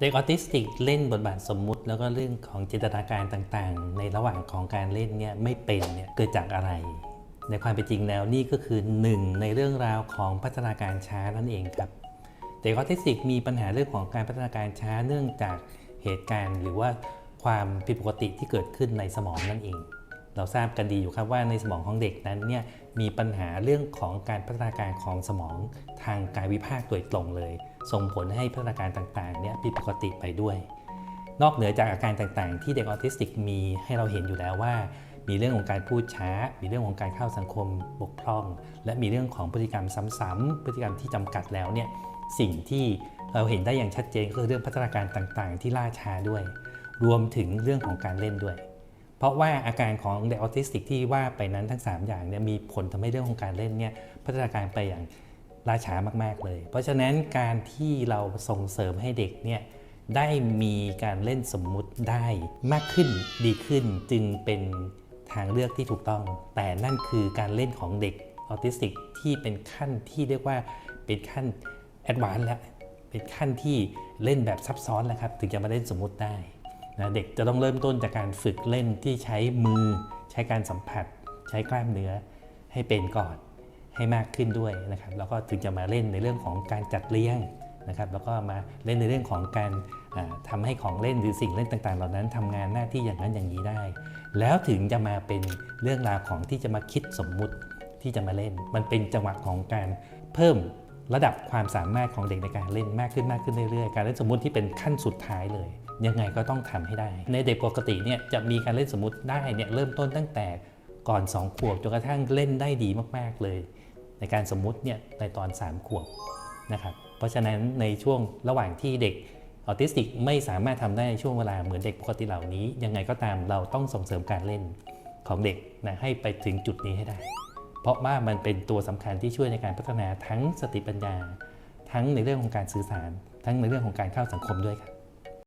เด็กออทิสติกเล่นบทบาทสมมุติ แล้วก็เรื่องของจินตนาการต่างๆ ในระหว่างของการเล่นเนี่ยไม่เป็นเนี่ยเกิดจากอะไร ในความเป็นจริงแล้วนี่ก็คือหนึ่งในเรื่องราวของพัฒนาการช้านั่นเองครับเด็กออทิสติกมีปัญหาเรื่องของการพัฒนาการช้าเนื่องจากเหตุการณ์ หรือว่าความผิดปกติที่เกิดขึ้นในสมองนั่นเอง เราทราบกันดีอยู่ครับว่าในสมองของเด็กนั้นเนี่ยมีปัญหาเรื่องของการพัฒนาการของสมองทางกายวิภาคโดยตรงเลย ส่งผลให้พัฒนาการต่างๆเนี่ยผิดปกติไปด้วย นอกเหนือจากอาการต่างๆ ที่เด็กออทิสติกมีให้เราเห็นอยู่แล้วว่า มีเรื่องของการพูดช้า มีเรื่องของการเข้าสังคมบกพร่อง และมีเรื่องของพฤติกรรมซ้ำๆพฤติกรรมที่จำกัดแล้วเนี่ยสิ่งที่เราเห็นได้อย่างชัดเจนก็คือเรื่องพัฒนาการต่างๆ ที่ล่าช้าด้วย รวมถึงเรื่องของการเล่นด้วย เพราะว่าอาการของเด็กออทิสติกที่ว่าไปนั้นทั้ง 3 อย่างเนี่ยมีผลทำให้เรื่องของการเล่นเนี่ยพัฒนาการไปอย่างล่าช้ามากๆเลย เพราะฉะนั้นการที่เราส่งเสริมให้เด็กเนี่ยได้มีการเล่นสมมุติได้มากขึ้นดีขึ้นจึงเป็นทางเลือกที่ถูกต้อง แต่นั่นคือการเล่นของเด็กออทิสติกที่เป็นขั้นที่เรียกว่าเป็นขั้นแอดวานซ์แล้วเป็นขั้นที่เล่นแบบซับซ้อนแล้วครับ ถึงจะมาเล่นสมมุติได้ นะเด็กจะต้องเริ่มต้นจากการฝึกเล่นที่ใช้มือ ใช้การสัมผัส ใช้กล้ามเนื้อให้เป็นก่อนให้มากขึ้นด้วยนะครับแล้วก็ถึงจะมาเล่นในเรื่องของการจัดเลี้ยงนะครับแล้วก็มาเล่นในเรื่องของการทำาให้ของเล่นหรือสิ่งเล่นต่าง ๆ เหล่านั้นทำงานหน้าที่อย่างนั้นอย่างนี้ได้ แล้วถึงจะมาเป็นเรื่องราวของที่จะมาคิดสมมุติที่จะมาเล่น มันเป็นจังหวะของการเพิ่มระดับความสามารถของเด็กในการเล่นมากขึ้นมากขึ้นเรื่อยๆ การเล่นสมมุติที่เป็นขั้นสุดท้ายเลย ยังไงก็ต้องทำให้ได้ ในเด็กปกติเนี่ยจะมีการเล่นสมมติได้เนี่ยเริ่มต้นตั้งแต่ก่อน 2 ขวบจนกระทั่งเล่นได้ดีมาก ๆ เลย ในการสมมติเนี่ยในตอน 3 ขวบนะครับเพราะฉะนั้นในช่วงระหว่างที่เด็กออทิสติกไม่สามารถทำได้ในช่วงเวลาเหมือนเด็กปกติเหล่านี้ ยังไงก็ตามเราต้องส่งเสริมการเล่นของเด็กนะให้ไปถึงจุดนี้ให้ได้ เพราะว่ามันเป็นตัวสำคัญที่ช่วยในการพัฒนาทั้งสติปัญญา ทั้งในเรื่องของการสื่อสาร ทั้งในเรื่องของการเข้าสังคมด้วยครับ